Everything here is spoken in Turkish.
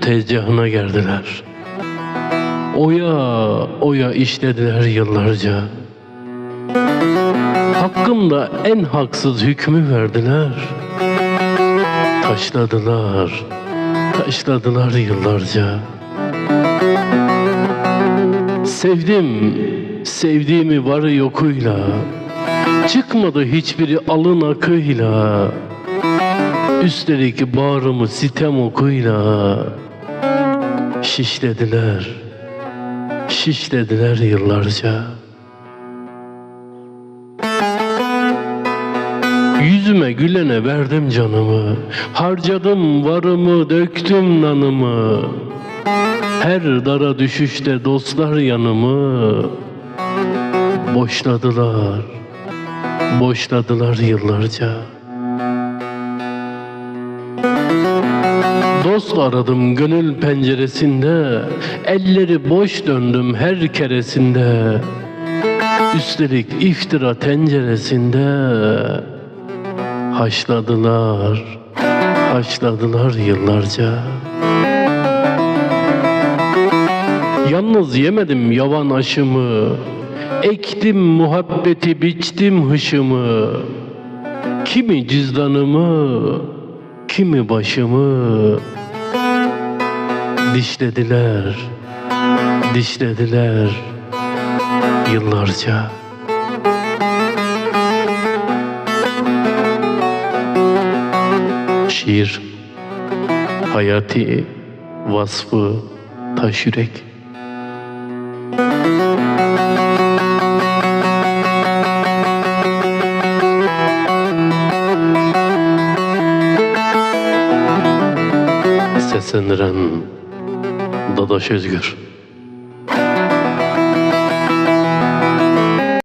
tezgahına geldiler. Oya oya işlediler yıllarca. Hakkımda en haksız hükmü verdiler. Taşladılar, taşladılar yıllarca. Sevdim, sevdiğimi varı yokuyla. Çıkmadı hiçbiri alın akıyla. Üstelik bağrımı sitem okuyla. Şişlediler, şişlediler yıllarca. Yüzüme gülene verdim canımı, harcadım varımı, döktüm nanımı. Her dara düşüşte dostlar yanımı boşladılar, boşladılar yıllarca. Dost aradım gönül penceresinde, elleri boş döndüm her keresinde. Üstelik iftira tenceresinde haşladılar, haşladılar yıllarca. Yalnız yemedim yavan aşımı, ektim muhabbeti biçtim hışımı. Kimi cüzdanımı, kimi başımı dişlediler, dişlediler yıllarca. Şiir, hayati vasfı taş Seslendiren Dadaş Özgür